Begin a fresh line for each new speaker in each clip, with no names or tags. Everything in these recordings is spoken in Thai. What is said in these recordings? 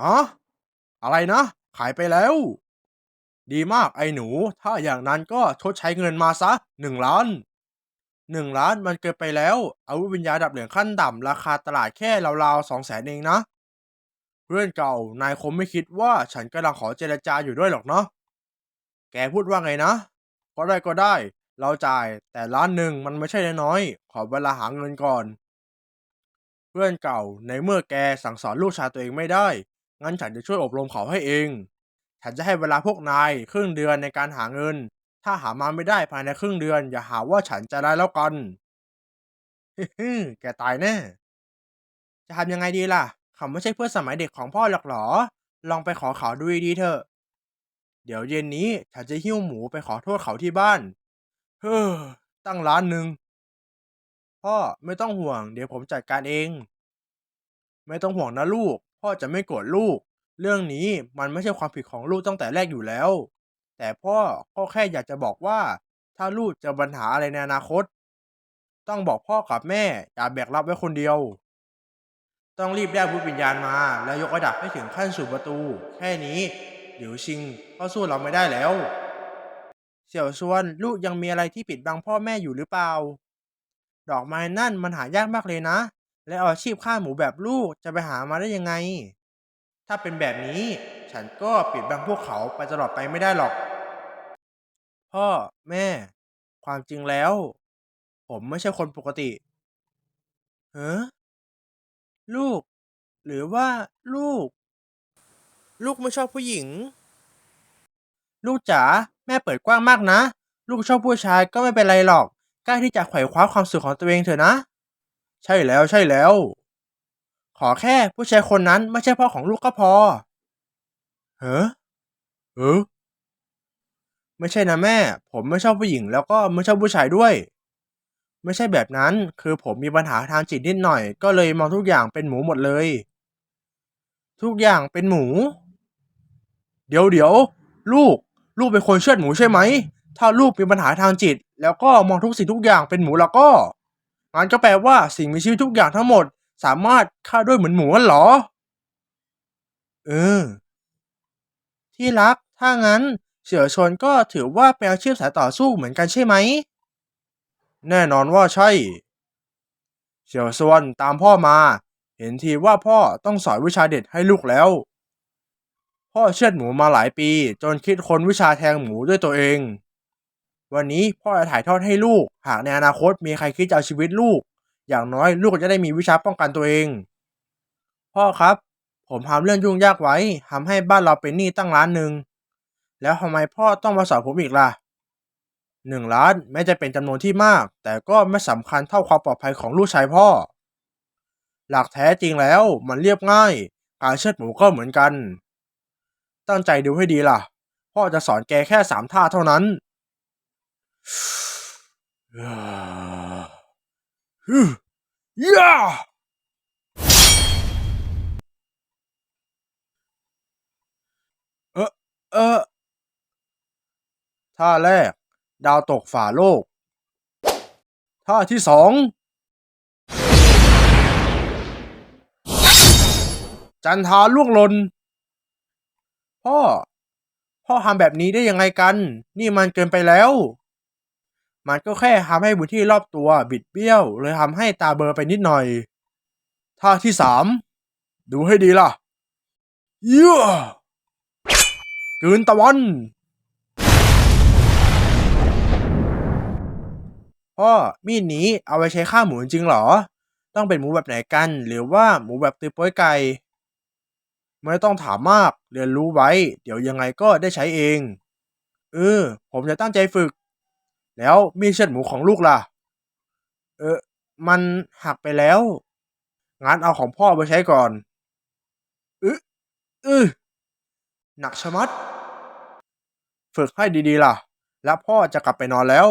ฮะอะไรนะ ขายไปแล้ว ดีมากไอ้หนู ถ้าอย่างนั้นก็ชดใช้เงินมาซะหนึ่งล้านหนึ่งล้านมันเกินไปแล้ว อาวุธวิญญาณดับเหลืองขั้นต่ำราคาตลาดแค่ราวๆสองแสนเองนะ เพื่อนเก่านายคงไม่คิดว่าฉันกำลังขอเจรจาอยู่ด้วยหรอกเนาะแกพูดว่าไงนะ ก็ได้ก็ได้ เราจ่ายแต่ล้านหนึ่งมันไม่ใช่น้อยๆขอเวลาหาเงินก่อน เพื่อนเก่าในเมื่อแกสั่งสอนลูกชายตัวเองไม่ได้ งั้นฉันจะช่วยอบรมเขาให้เอง ฉันจะให้เวลาพวกนายครึ่งเดือนในการหาเงิน ถ้าหามาไม่ได้ภายในครึ่งเดือน อย่าหาว่าฉันจะได้แล้วกันฮึ่มแกตายแน่ จะทำยังไงดีล่ะ เขาไม่ใช่เพื่อนสมัยเด็กของพ่อหรอกหรอ ลองไปขอเขาดูดีเถอะ เดี๋ยวเย็นนี้ฉันจะหิ้วหมูไปขอโทษเขาที่บ้าน เฮ้อ ตั้งร้านหนึ่งพ่อไม่ต้องห่วง เดี๋ยวผมจัดการเอง ไม่ต้องห่วงนะลูก พ่อจะไม่โกรธลูก เรื่องนี้มันไม่ใช่ความผิดของลูกตั้งแต่แรกอยู่แล้ว แต่พ่อก็แค่อยากจะบอกว่า ถ้าลูกเจะปัญหาอะไรในอนาคต ต้องบอกพ่อกับแม่ อย่าแบกรับไว้คนเดียว ต้องรีบได้อาวุธวิญญาณมา แล้วยกระดับให้ถึงขั้นสู่ประตู แค่นี้เดี๋ยวชิงก็สู้เราไม่ได้แล้ว เสี่ยวชวนลูกยังมีอะไรที่ปิดบังพ่อแม่อยู่หรือเปล่า ดอกไม้นั่นมันหายากมากเลยนะ และอาชีพฆ่าหมูแบบลูกจะไปหามาได้ยังไง ถ้าเป็นแบบนี้ฉันก็ปิดบังพวกเขาไปตลอดไปไม่ได้หรอก พ่อแม่ ความจริงแล้ว ผมไม่ใช่คนปกติเฮ้ลูก หรือว่าลูก ลูกไม่ชอบผู้หญิง ลูกจ๋าแม่เปิดกว้างมากนะ ลูกชอบผู้ชายก็ไม่เป็นไรหรอกกล้าที่จะไขว่คว้าความสุขของตัวเองเถอะนะ ใช่แล้วใช่แล้ว ขอแค่ผู้ชายคนนั้นไม่ใช่พ่อของลูกก็พอ เฮ้อเออไม่ใช่นะแม่ ผมไม่ชอบผู้หญิงแล้วก็ไม่ชอบผู้ชายด้วย ไม่ใช่แบบนั้นคือผมมีปัญหาทางจิตนิดหน่อย ก็เลยมองทุกอย่างเป็นหมูหมดเลย ทุกอย่างเป็นหมู เดี๋ยวเดี๋ยวลูก ลูกเป็นคนเชือดหมูใช่ไหม ถ้าลูกมีปัญหาทางจิต แล้วก็มองทุกสิ่งทุกอย่างเป็นหมูแล้วก็ งั้นก็แปลว่าสิ่งมีชีวิตทุกอย่างทั้งหมด สามารถฆ่าด้วยเหมือนหมูนั่นเหรอ เออ ที่รัก ถ้างั้น เสือชนก็ถือว่าเป็นอาชีพสายต่อสู้เหมือนกันใช่ไหม แน่นอนว่าใช่ เสี่ยวซวนตามพ่อมา เห็นทีว่าพ่อต้องสอนวิชาเด็ดให้ลูกแล้ว พ่อเชือดหมูมาหลายปี จนคิดค้นวิชาแทงหมูด้วยตัวเอง วันนี้พ่อจะถ่ายทอดให้ลูก หากในอนาคตมีใครคิดจะเอาชีวิตลูก อย่างน้อยลูกก็จะได้มีวิชาป้องกันตัวเอง พ่อครับ ผมทำเรื่องยุ่งยากไว้ทำให้บ้านเราเป็นหนี้ตั้งล้านหนึ่งแล้วทำไมพ่อต้องมาสอนผมอีกล่ะหนึ่งล้านแม้จะเป็นจำนวนที่มาก แต่ก็ไม่สำคัญเท่าความปลอดภัยของลูกชายพ่อ หลักแท้จริงแล้วมันเรียบง่าย การเชือดหมูก็เหมือนกัน ตั้งใจดูให้ดีล่ะ พ่อจะสอนแกแค่สามท่าเท่านั้น ย่าเออเออท่าแรก ดาวตกฝ่าโลก ท่าที่สอง จันทาล่วงลน พ่อ พ่อทำแบบนี้ได้ยังไงกัน นี่มันเกินไปแล้ว มันก็แค่ทำให้พื้นที่รอบตัวบิดเบี้ยวเลยทำให้ตาเบลอไปนิดหน่อย ท่าที่สามดูให้ดีล่ะเยื่อกืนตะวันพ่อมีดนี้เอาไว้ใช้ฆ่าหมูจริงเหรอ ต้องเป็นหมูแบบไหนกัน หรือว่าหมูแบบตือโป้อยไก่ไม่ต้องถามมากเรียนรู้ไว้ เดี๋ยวยังไงก็ได้ใช้เอง เออ ผมจะตั้งใจฝึก แล้วมีเชือดหมูของลูกล่ะ เออ มันหักไปแล้ว งั้นเอาของพ่อไปใช้ก่อนเออเออหนักชะมัด ฝึกให้ดีๆล่ะ แล้วพ่อจะกลับไปนอนแล้ว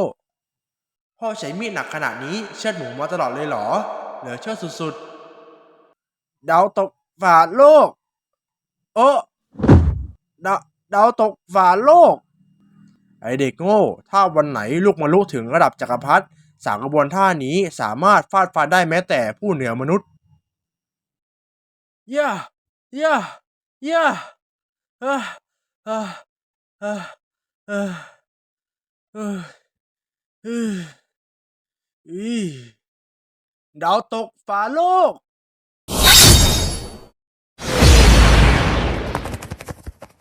พ่อใช้มีดหนักขนาดนี้เชือดหมูมาตลอดเลยเหรอ เหลือเชื่อสุดๆ ดาวตกฝาโลก เออดาดาวตกฝาโลก ไอเด็กโง่ ถ้าวันไหนลูกมาลุถึงระดับจักรพรรดิสามกระบวนท่านี้สามารถฟาดฟันได้แม้แต่ผู้เหนือมนุษย์ย่าย่าย่าอ้อเอ้อเอ้ออ้ออ้ออ้ออีดาวตกฝาโลก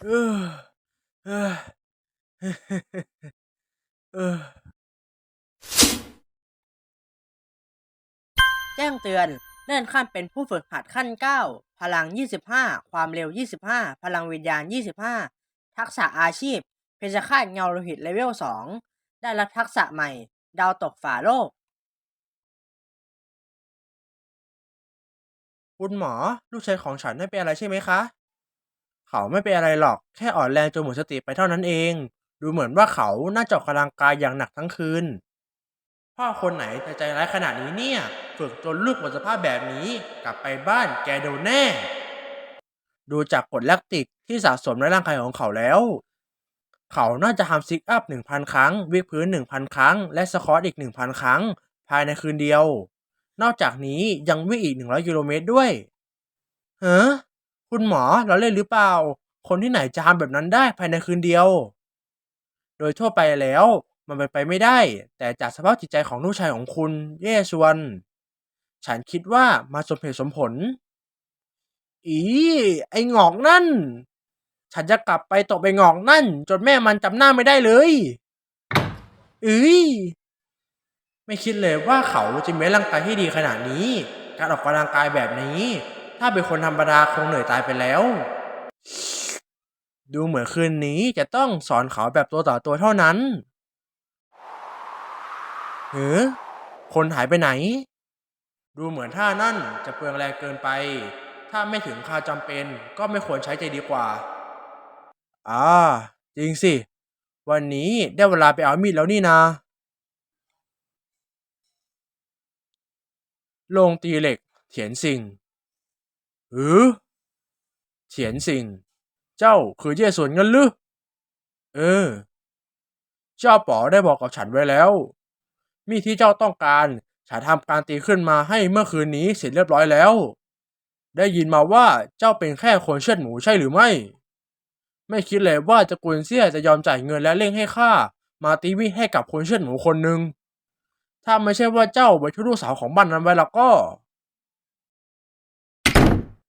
เออเออ เออ
แจ้งเตือน เลื่อนขั้นเป็นผู้ฝึกหัดขั้น 9 พลัง 25 ความเร็ว 25 พลังวิญญาณ 25 ทักษะอาชีพ เพชฌฆาตเงาโลหิตเลเวล 2 ได้รับทักษะใหม่ ดาวตกฝาโลก
คุณหมอ ลูกชายของฉันไม่เป็นอะไรใช่ไหมคะ เขาไม่เป็นอะไรหรอก แค่อ่อนแรงจนหมดสติไปเท่านั้นเอง ดูเหมือนว่าเขาน่าจะออกกำลังกายอย่างหนักทั้งคืน พ่อคนไหนจะใจร้ายขนาดนี้เนี่ย ฝึกจนลูกหมดสภาพแบบนี้ กลับไปบ้านแกโดนแน่ ดูจากกรดแลคติกที่สะสมในร่างกายของเขาแล้ว เขาน่าจะทำซิกอัพหนึ่งพันครั้ง วิกพื้นหนึ่งพันครั้ง และสควอตอีกหนึ่งพันครั้ง ภายในคืนเดียว นอกจากนี้ยังวิ่งอีกหนึ่งร้อยกิโลเมตรด้วยเฮ้คุณหมอเราเล่นหรือเปล่า คนที่ไหนจะทำแบบนั้นได้ภายในคืนเดียว โดยทั่วไปแล้วมันเป็นไปไม่ได้ แต่จากสภาพจิตใจของลูกชายของคุณเย่ชวน ฉันคิดว่ามาสมเหตุสมผล อีไอ้หงอกนั่น ฉันจะกลับไปตบไปหงอกนั่น จนแม่มันจำหน้าไม่ได้เลยเอ้ยไม่คิดเลยว่าเขาจะมีร่างกายที่ดีขนาดนี้ การออกกำลังกายแบบนี้ ถ้าเป็นคนธรรมดาคงเหนื่อยตายไปแล้ว ดูเหมือนคืนนี้จะต้องสอนเขาแบบตัวต่อตัวเท่านั้นเฮ้อคนหายไปไหน ดูเหมือนท่านั่นจะเปลืองแรงเกินไป ถ้าไม่ถึงคราจำเป็นก็ไม่ควรใช้ใจดีกว่า อ่า จริงสิ วันนี้ได้เวลาไปเอามีดแล้วนี่นาลงตีเหล็ก เถียนสิงเออเถียนสิง เจ้าคือเย่สวนเงินหรือ เออ เจ้าป๋อได้บอกกับฉันไว้แล้ว มีที่เจ้าต้องการ ฉันทำการตีขึ้นมาให้เมื่อคืนนี้เสร็จเรียบร้อยแล้ว ได้ยินมาว่าเจ้าเป็นแค่คนเชือดหมูใช่หรือไม่ ไม่คิดเลยว่าจะกุนเซียจะยอมจ่ายเงินและเร่งให้ข้ามาตีมีดให้กับคนเชือดหมูคนหนึ่ง ถ้าไม่ใช่ว่าเจ้าไปช่วยลูกสาวของบ้านนั้นไว้แล้วก็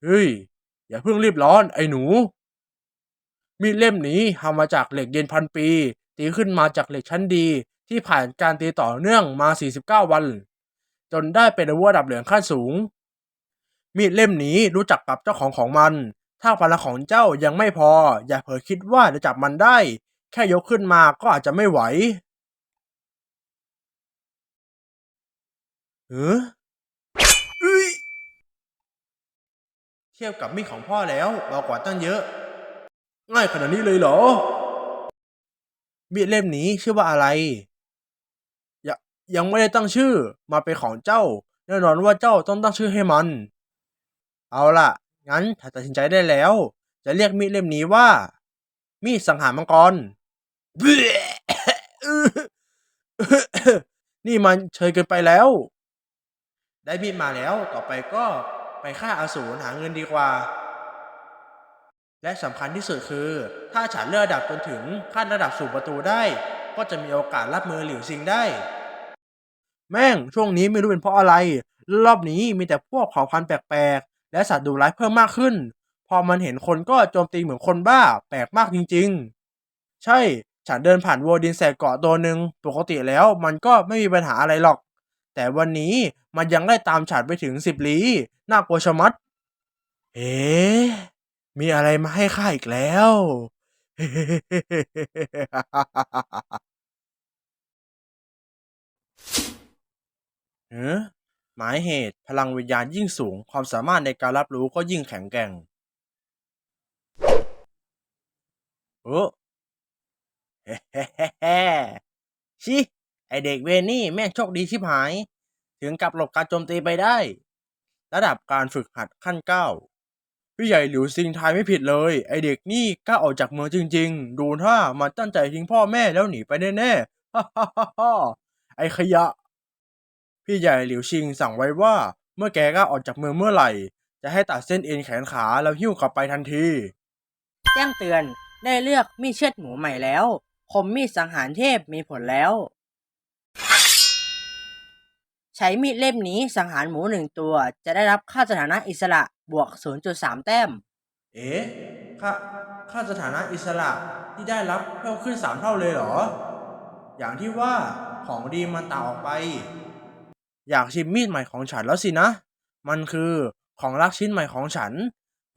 เฮ้ย อย่าเพิ่งรีบร้อนไอ้หนู มีดเล่มนี้ทำมาจากเหล็กเย็นพันปี ตีขึ้นมาจากเหล็กชั้นดี ที่ผ่านการตีต่อเนื่องมา 49 วัน จนได้เป็นอาวุธระดับเหลืองขั้นสูง มีดเล่มนี้รู้จักกับเจ้าของของมัน ถ้าพลังของเจ้ายังไม่พอ อย่าเผลอคิดว่าจะจับมันได้ แค่ยกขึ้นมาก็อาจจะไม่ไหวเออเอ้ยเทียบกับมีดของพ่อแล้วเบากว่าตั้งเยอะ ง่ายขนาดนี้เลยเหรอ มีดเล่มนี้ชื่อว่าอะไรยังยังไม่ได้ตั้งชื่อมาเป็นของเจ้า แน่นอนว่าเจ้าต้องตั้งชื่อให้มัน เอาล่ะ งั้นถ้าตัดสินใจได้แล้ว จะเรียกมีดเล่มนี้ว่า มีดสังหารมังกร นี่มันเชยเกินไปแล้ว ได้มีดมาแล้ว ต่อไปก็ไปฆ่าอสูรหาเงินดีกว่า และสำคัญที่สุดคือ ถ้าฉันเลือกระดับจนถึงขั้นระดับสู่ประตูได้ ก็จะมีโอกาสรับมือหลิวซิงได้ แม่งช่วงนี้ไม่รู้เป็นเพราะอะไร รอบนี้มีแต่พวกเผ่าพันธุ์แปลกๆ และสัตว์ดุร้ายเพิ่มมากขึ้น พอมันเห็นคนก็โจมตีเหมือนคนบ้า แปลกมากจริง ๆ ใช่ ฉันเดินผ่านวัวดินแสกเกาะตัวหนึ่งปกติแล้วมันก็ไม่มีปัญหาอะไรหรอก แต่วันนี้มันยังได้ตามฉันไปถึงสิบลี้น่ากลัวชะมัด เอ๊ะ มีอะไรมาให้ข้าอีกแล้ว เออหมายเหตุพลังวิญญาณยิ่งสูง ความสามารถในการรับรู้ก็ยิ่งแข็งแกร่ง โอ้เฮ้เฮ้เฮ้เฮ้ชิ ไอเด็กเวนี่แม่งโชคดีชิบหาย ถึงกับหลบการโจมตีไปได้ ระดับการฝึกหัดขั้นเก้า พี่ใหญ่หลิวซิงทายไม่ผิดเลย ไอเด็กนี่กล้าออกจากเมืองจริง ๆ ดูท่ามันตั้งใจทิ้งพ่อแม่แล้วหนีไปแน่ๆฮ่าฮ่าฮ่าฮ่าไอขยะ พี่ใหญ่หลิวชิงสั่งไว้ว่า เมื่อแกกล้าออกจากเมืองเมื่อไหร่ จะให้ตัดเส้นเอ็นแขนขาแล้วหิ้วกลับไปทันที
แจ้งเตือนได้เลือกมีดเชือดหมูใหม่แล้ว คมมีดสังหารเทพมีผลแล้ว ใช้มีดเล่มนี้สังหารหมูหนึ่งตัว จะได้รับค่าสถานะอิสระบวก 0.3 แต้ม
เอ๊ะค่าค่าสถานะอิสระที่ได้รับเพิ่มขึ้นสามเท่าเลยเหรอ อย่างที่ว่าของดีมันต่างออกไป อยากชิมมีดใหม่ของฉันแล้วสินะ มันคือของรักชิ้นใหม่ของฉัน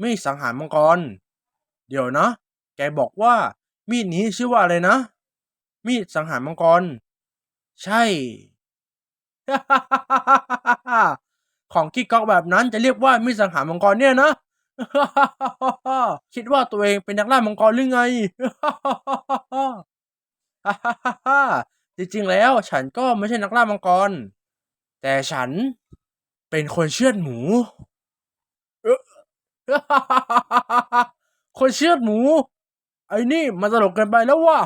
มีดสังหารมังกร เดี๋ยวนะ แกบอกว่ามีดนี้ชื่อว่าอะไรนะ มีดสังหารมังกร ใช่ ของกิ๊กก๊อกแบบนั้นจะเรียกว่ามีสังหารมังกรเนี่ยนะ คิดว่าตัวเองเป็นนักล่ามังกรหรือไง จริงๆแล้วฉันก็ไม่ใช่นักล่ามังกร แต่ฉันเป็นคนเชือดหมู คนเชือดหมู ไอ้นี่มันตลกเกินไปแล้วว่ะ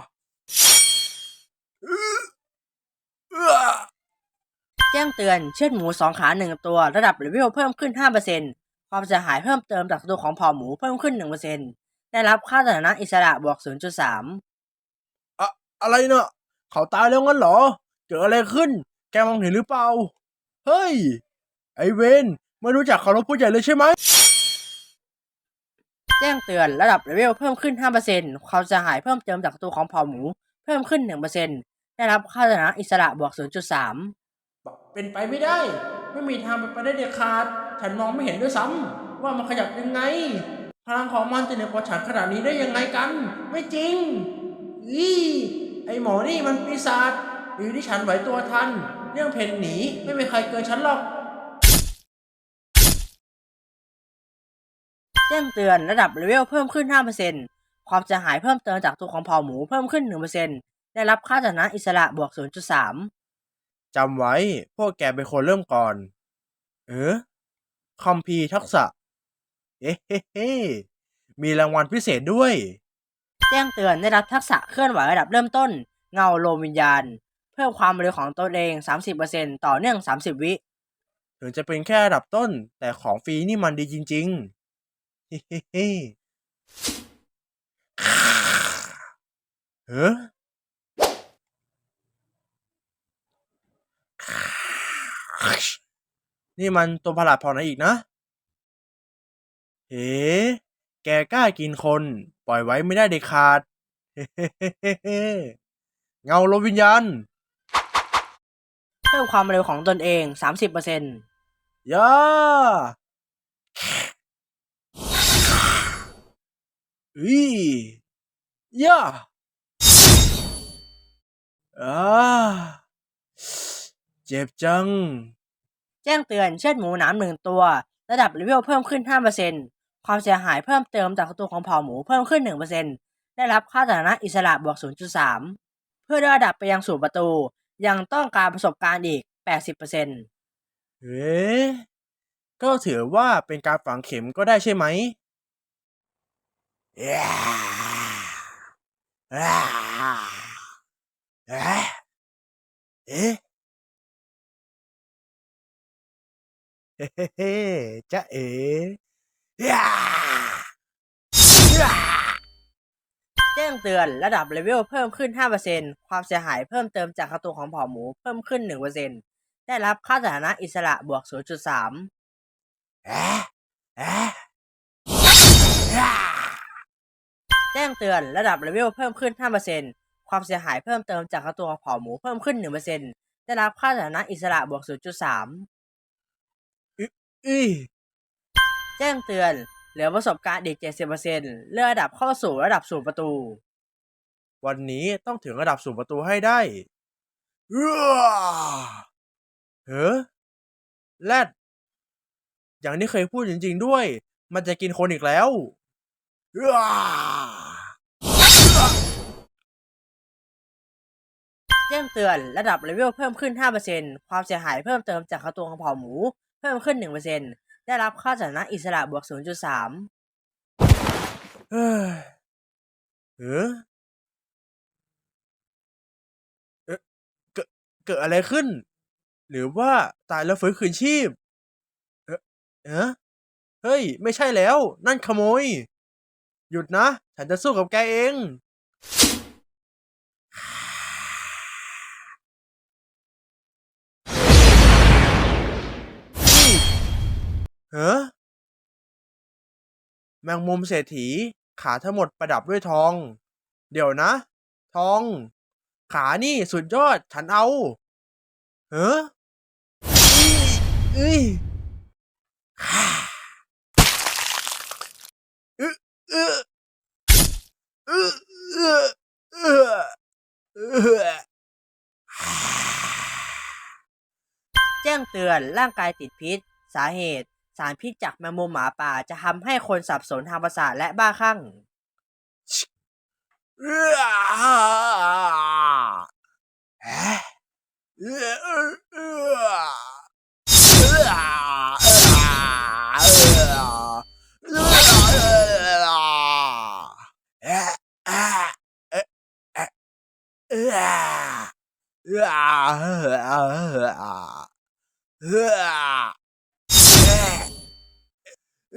จ้งเตือนเชือดหมูสองขาหนึ่งตัวระดับเลเวลเพิ่มขึ้น 5%ความเสียหายเพิ่มเติมจากตัวของเผ่าหมูเพิ่มขึ้น 1%ได้รับค่าสถานะอิสระบวก 0.3
อะอะไรเนอะเขาตายแล้วงั้นเหรอ เกิดอะไรขึ้น แกมองเห็นหรือเปล่า เฮ้ย ไอเวนไม่รู้จักเคารพผู้ใหญ่เลยใช่ไหม
แจ้งเตือนระดับเลเวลเพิ่มขึ้น 5%ความเสียหายเพิ่มเติมจากตัวของเผ่าหมู เพิ่มขึ้น 1%ได้รับค่าสถานะอิสระบวก 0.3
เป็นไปไม่ได้ ไม่มีทางเป็นไปได้เด็ดขาด ฉันมองไม่เห็นด้วยซ้ำว่ามันขยับยังไง พลังของมันจะเหนือกว่าฉันขนาดนี้ได้ยังไงกัน ไม่จริงอีไอหมอนี่มันปีศาจอยู่ที่ฉันไหวตัวทัน เรื่องเพนหนีไม่มีใครเกินฉันหรอก
แจ้งเตือนระดับเลเวลเพิ่มขึ้น 5%ความเสียหายเพิ่มเติมจากตัวของเผ่าหมูเพิ่มขึ้น 1%ได้รับค่าสถานะอิสระบวก 0.3
จำไว้ พวกแกเป็นคนเริ่มก่อน เออคอมพีร์ทักษะ เอ๊ะเฮ้เฮ้มีรางวัลพิเศษด้วย
แจ้งเตือนได้รับทักษะเคลื่อนไหวระดับเริ่มต้น เงาโลมวิญญาณ เพิ่มความเร็วของตนเอง 30%ต่อเนื่อง 30 วิ
ถึงจะเป็นแค่ระดับต้น แต่ของฟรีนี่มันดีจริงๆเฮ้เฮ้เฮ้เฮ้ นี่มันตัวประหลาดพอไหนอีกนะเฮ้แกกล้ากินคน ปล่อยไว้ไม่ได้เด็ดขาดเฮ้เฮ้เฮ้เฮ้เฮ้เงาลมวิญญาณ
เพิ่มความเร็วของตนเอง 30%
ย่าอีย่าอ่า เจ็บจัง
แจ้งเตือนเชือดหมูหนามหนึ่งตัว ระดับเลเวลเพิ่มขึ้น 5%ความเสียหายเพิ่มเติมจากตัวของเผ่าหมูเพิ่มขึ้น 1%ได้รับค่าสถานะอิสระบวก 0.3 เพื่อได้ระดับไปยังสู่ประตู ยังต้องการประสบการณ์อีก 80%
เฮ้ก็ถือว่าเป็นการฝังเข็มก็ได้ใช่ไหมเอ๊ะ เอ๊ะเอ๊ะเฮ้เฮ้เฮ้จ๊ะเอ๋ย่าย่า
แจ้งเตือนระดับเลเวลเพิ่มขึ้น 5%ความเสียหายเพิ่มเติมจากตัวของเผ่าหมูเพิ่มขึ้น 1%ได้รับค่าสถานะอิสระบวก 0.3
เอ๊ะเอ๊ะย่า
แจ้งเตือนระดับเลเวลเพิ่มขึ้น 5%ความเสียหายเพิ่มเติมจากตัวของเผ่าหมูเพิ่มขึ้น 1%ได้รับค่าสถานะอิสระบวก 0.3
อี
แจ้งเตือน เหลือประสบการณ์อีก70%เลื่อนระดับเข้าสู่ระดับสู่ประตู
วันนี้ต้องถึงระดับสู่ประตูให้ได้เอ้อเฮ้อแรดอย่างที่เคยพูดจริง ๆ ด้วย มันจะกินคนอีกแล้วเอ้อ
แจ้งเตือนระดับเลเวลเพิ่มขึ้น 5%ความเสียหายเพิ่มเติมจากตัวของเผ่าหมู เพิ่มขึ้น 1%ได้รับค่าสถานะอิสระบวก 0.3
เฮ้ยเฮ้อเอ๊ะเกิดเกิดอะไรขึ้น หรือว่าตายแล้วฟื้นคืนชีพ เอ๊ะเอ๊ะเฮ้ย ไม่ใช่แล้ว นั่นขโมย หยุดนะ ฉันจะสู้กับแกเอง เฮ้อแมงมุมเศรษฐี ขาทั้งหมดประดับด้วยทอง เดี๋ยวนะ ทอง ขานี่สุดยอดฉันเอา เฮ้อเอ้ยเอ้ยเออเออเออเออเออ
แจ้งเตือนร่างกายติดพิษ สาเหตุ สารพิษจากแมงมุมหมาป่าจะทำให้คนสับสนทางประสาทและบ้าคลั่ง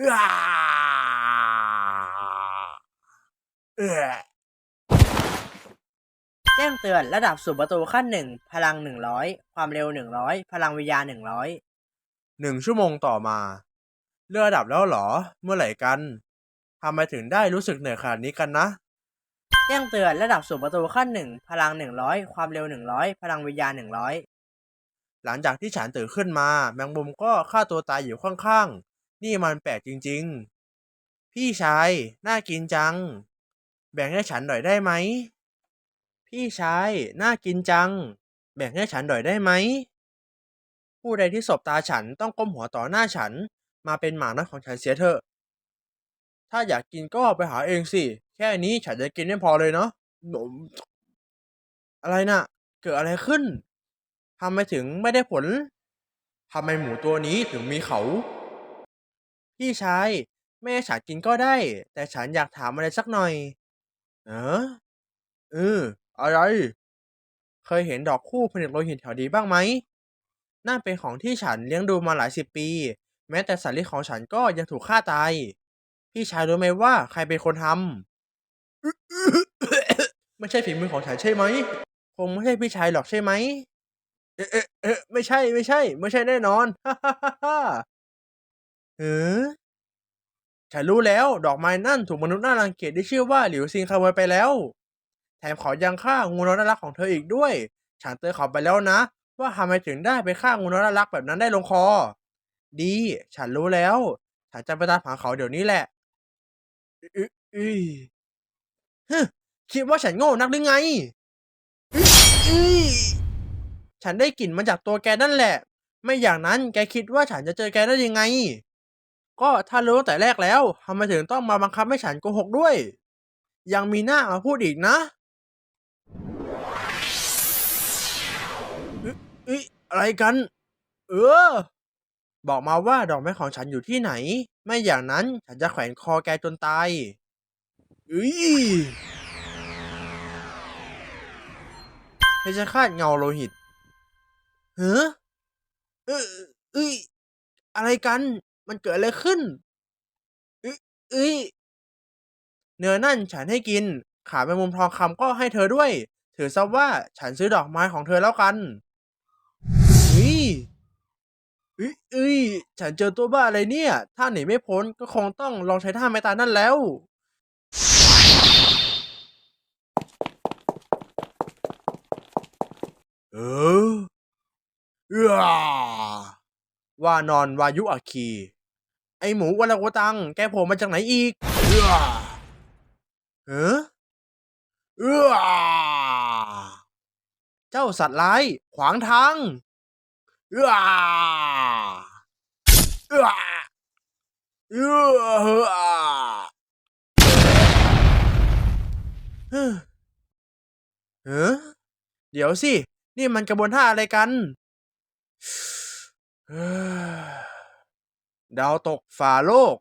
แจ้งเตือนระดับสู่ประตูขั้นหนึ่งพลังหนึ่งร้อยความเร็วหนึ่งร้อยพลังวิญญาณหนึ่งร้อย
หนึ่งชั่วโมงต่อมาเลือระดับแล้วเหรอ เมื่อไหร่กันทำไมถึงได้รู้สึกเหนื่อยขนาดนี้กันนะ
แจ้งเตือนระดับสู่ประตูขั้นหนึ่งพลังหนึ่งร้อยความเร็วหนึ่งร้อยพลังวิญญาณหนึ่งร้อย
หลังจากที่ฉันตื่นขึ้นมา แมงมุมก็ฆ่าตัวตายอยู่ข้างๆ นี่มันแปลกจริง ๆ พี่ชาย น่ากินจัง แบ่งให้ฉันหน่อยได้ไหม พี่ชาย น่ากินจัง แบ่งให้ฉันหน่อยได้ไหม ผู้ใดที่สบตาฉันต้องก้มหัวต่อหน้าฉัน มาเป็นหมาน้อยของฉันเสียเถอะ ถ้าอยากกินก็ไปหาเองสิ แค่นี้ฉันจะกินไม่พอเลยเนาะหนมอะไรน่ะ เกิดอะไรขึ้นทำไมถึงไม่ได้ผลทำไมหมูตัวนี้ถึงมีเขา พี่ชาย แม่ให้ฉันกินก็ได้ แต่ฉันอยากถามอะไรสักหน่อยเออเอออะไร เคยเห็นดอกคู่ผนึกโลหิตแถวดีบ้างไหมนั่นเป็นของที่ฉันเลี้ยงดูมาหลายสิบปี แม้แต่สัตว์เลี้ยงของฉันก็ยังถูกฆ่าตาย พี่ชายรู้ไหมว่าใครเป็นคนทำ ไม่ใช่ฝีมือของฉันใช่ไหม คงไม่ใช่พี่ชายหรอกใช่ไหม เอ๊ะเอ๊ะเอไม่ใช่ไม่ใช่ ไม่ใช่แน่นอน ฮ่าฮ่าฮ่า เออฉันรู้แล้วดอกไม้นั่นถูกมนุษย์น่ารังเกียจที่ชื่อว่าหลิวซิงขโมยไปแล้ว แถมเขายังฆ่างูน้อยน่ารักของเธออีกด้วย ฉันเตือนเขาไปแล้วนะ ว่าทำไมถึงได้ไปฆ่างูน้อยน่ารักแบบนั้นได้ลงคอ ดี ฉันรู้แล้ว ฉันจะไปตามหาเขาเดี๋ยวนี้แหละอื้ออือฮึคิดว่าฉันโง่นักหรือไงอื้อฉันได้กลิ่นมาจากตัวแกนั่นแหละ ไม่อย่างนั้นแกคิดว่าฉันจะเจอแกได้ยังไง ก็ถ้ารู้ตั้งแต่แรกแล้วทำไมถึงต้องมาบังคับให้ฉันโกหกด้วย ยังมีหน้ามาพูดอีกนะอ๊ะเอ้ยอะไรกัน เออ บอกมาว่าดอกไม้ของฉันอยู่ที่ไหน ไม่อย่างนั้นฉันจะแขวนคอแกจนตายเอ้ยเพชฌฆาตเงาโลหิตเฮ้อออเอ้ยอะไรกัน มันเกิดอะไรขึ้นเอ้ยเอ้ยเนื้อนั่นฉันให้กิน ขาแมงมุมทองคำก็ให้เธอด้วย ถือซะว่าฉันซื้อดอกไม้ของเธอแล้วกันเฮ้ยอ้ยเอ้ยฉันเจอตัวบ้าอะไรเนี่ย ถ้าหนีไม่พ้นก็คงต้องลองใช้ท่าไม้ตายนั่นแล้วเออว่านอนวายุอัคคี ไอหมูวันละวตัง แกโผล่มาจากไหนอีกเอ้อเออเอ้อเจ้าสัตว์ร้าย ขวางทางเอ้อเอ้อเอ้อเฮ้อเฮ้อเดี๋ยวสิ นี่มันกระบวนท่าอะไรกันเฮ้อ ดาวตกฝ่าโลก